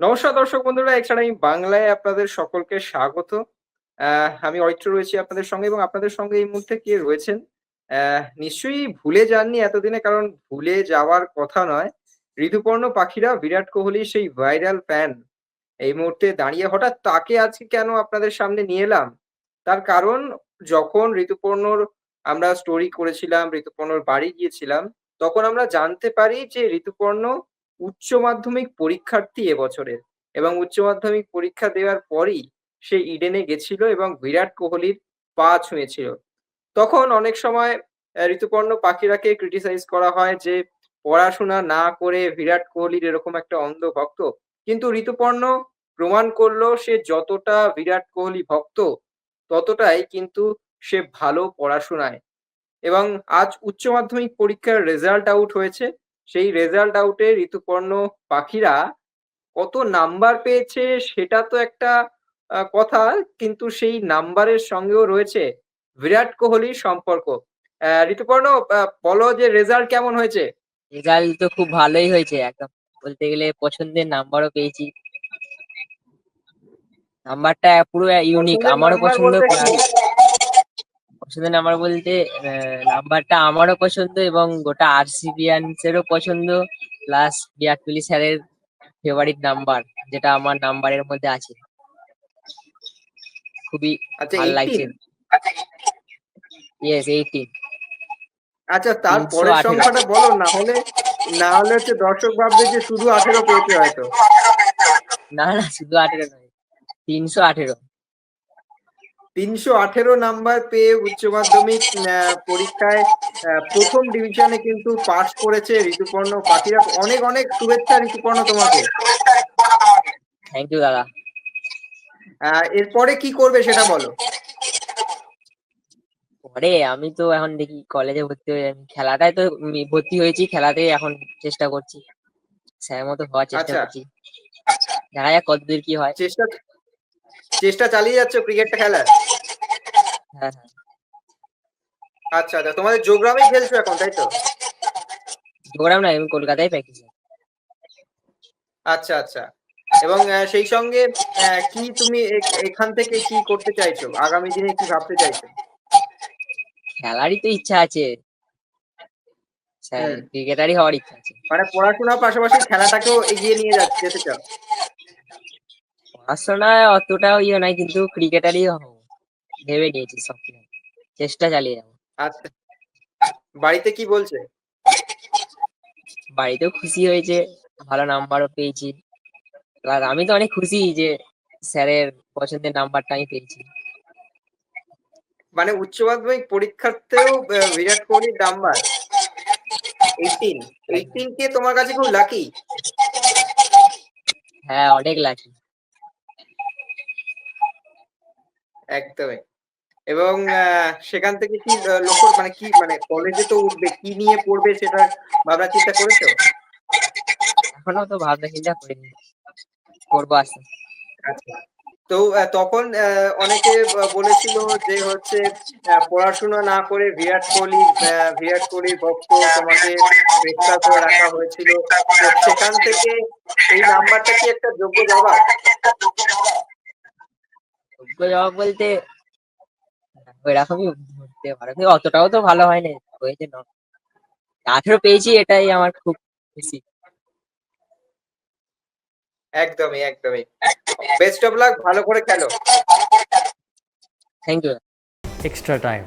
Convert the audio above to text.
নমস্কার দর্শক বন্ধুরা আমি বাংলায় আপনাদের সকলকে স্বাগত। আমি অরিত্র রয়েছি আপনাদের সঙ্গে এবং আপনাদের সঙ্গে এই মুহূর্তে কে রয়েছেন? নিশ্চয়ই ভুলে যাননি এতদিনে, কারণ ভুলে যাওয়ার কথা নয়। ঋতুপর্ণ পাখিরা, বিরাট কোহলি সেই ভাইরাল ফ্যান এই মুহূর্তে দাঁড়িয়ে হঠাৎ তাকে আজকে কেন আপনাদের সামনে নিয়ে এলাম? তার কারণ, যখন ঋতুপর্ণর আমরা স্টোরি করেছিলাম, ঋতুপর্ণর বাড়ি গিয়েছিলাম, তখন আমরা জানতে পারি যে ঋতুপর্ণ উচ্চ মাধ্যমিক পরীক্ষার্থী এবছরের এবং উচ্চ মাধ্যমিক পরীক্ষা দেওয়ার পরই সে ইডেনে গেছিল এবং বিরাট কোহলির পা ছুঁয়েছিল। তখন অনেক সময় ঋতুপর্ণ পাখিরাকে ক্রিটিসাইজ করা হয় যে পড়াশোনা না করে বিরাট কোহলির এরকম একটা অন্ধ ভক্ত। কিন্তু ঋতুপর্ণ প্রমাণ করল সে যতটা বিরাট কোহলি ভক্ত, ততটাই কিন্তু সে ভালো পড়াশোনায়। এবং আজ উচ্চ মাধ্যমিক পরীক্ষার রেজাল্ট আউট হয়েছে। সেই রেজাল্ট আউটে ঋতুপর্ণ পাখিরা কত নাম্বার পেয়েছে সেটা তো একটা কথা কিন্তু সেই নাম্বারের সঙ্গেও রয়েছে বিরাট কোহলির সম্পর্ক। ঋতুপর্ণ বলো যে রেজাল্ট কেমন হয়েছে? রেজাল্ট তো খুব ভালোই হয়েছে একদম। বলতে গেলে পছন্দের নাম্বারও পেয়েছি। নাম্বারটা পুরো ইউনিক আমারও পছন্দ পছন্দের নাম্বার বলতে নাম্বারটা আমারও পছন্দ এবং গোটা আরসিবিয়ানসেরও পছন্দ প্লাস বিরাট কোহলি স্যারের ফেভারিট নাম্বার যেটা আমার নাম্বারের মধ্যে আছে। খুবই আচ্ছা ভালো লাগছে। ইয়েস এইটিন আচ্ছা তার তিনশো পরের আঠেরো। সংখ্যাটা বলো না হলে না হলে হচ্ছে দর্শক ভাববে যে শুধু আঠেরো পেয়েছে হয়তো। না না শুধু আঠেরো নয় তিনশো আঠেরো। তিনশো আঠেরো নাম্বার পেয়ে উচ্চ মাধ্যমিক পরীক্ষায় প্রথম ডিভিশনে কিন্তু পাশ করেছে ঋতুপর্ণ পাখিরা। অনেক অনেক শুভেচ্ছা ঋতুপর্ণ তোমাকে। থ্যাংক ইউ দাদা। এরপরে কি করবে সেটা বলো। পরে আমি তো এখন দেখি কলেজে ভর্তি হয়ে খেলাটায় তো ভর্তি হয়েছি খেলাতেই এখন চেষ্টা করছি। স্যার মতো হওয়ার চেষ্টা আচ্ছা। করছি। দেখা যাক কতদূর কি হয়। চেষ্টা চেষ্টা চালিয়ে যাচ্ছ ক্রিকেটটা খেলার? হ্যাঁ হ্যাঁ। আচ্ছা আচ্ছা তোমাদের যোগগ্রামেই খেলছো এখন তাই তো? প্রোগ্রাম না আমি কলকাতায় প্র্যাকটিস আচ্ছা আচ্ছা। এবং সেই সঙ্গে কি তুমি এখান থেকে কি করতে চাইছো? আগামী দিনে কি ভাবতে চাইছো? খেলারই তো ইচ্ছা আছে। ক্রিকেটারই হওয়ার ইচ্ছা আছে। মানে পড়াশোনার পাশাপাশি খেলাটাকেও এগিয়ে নিয়ে যাচ্ছে যেতে চাও? পড়াশোনায় অতটাও ইয়ে নাই কিন্তু ক্রিকেটারই হব। ভেবে নিয়েছি সব কিছু চেষ্টা চালিয়ে যাব। আচ্ছা। বাড়িতে কি বলছে? বাড়িতেও খুশি হয়েছে ভালো নাম্বারও পেয়েছি। আর আমি তো অনেক খুশি যে স্যারের পছন্দের নাম্বারটা আমি পেয়েছি। মানে উচ্চ মাধ্যমিক পরীক্ষার্থেও বিরাট কোহলির নাম্বার এইটিন এইটিন কে তোমার কাছে খুব লাকি হ্যাঁ অনেক লাকি একদমই। এবং সেখান থেকে কি লক্ষ্য মানে কি মানে কলেজে তো উঠবে কি নিয়ে পড়বে সেটা ভাবনা চিন্তা করেছ? এখনও তো ভাবনা চিন্তা করিনি। করব আস্তে। আচ্ছা। তো তখন অনেকে বলেছিল যে হচ্ছে পড়াশোনা না করে বিরাট কোহলি বিরাট কোহলির ভক্ত তোমাকে গ্রেফতার করে রাখা হয়েছিল। সেখান থেকে এই নাম্বারটা কি একটা যোগ্য জবাব? জবাব বলতে ওইরকমই ধরতে পারো। কিন্তু অতটাও তো ভালো হয়নি হয়েছে ন। আঠেরো পেয়েছি এটাই আমার খুব খুশি একদমই একদমই। বেস্ট অফ লাক ভালো করে খেলো। Thank you extra time.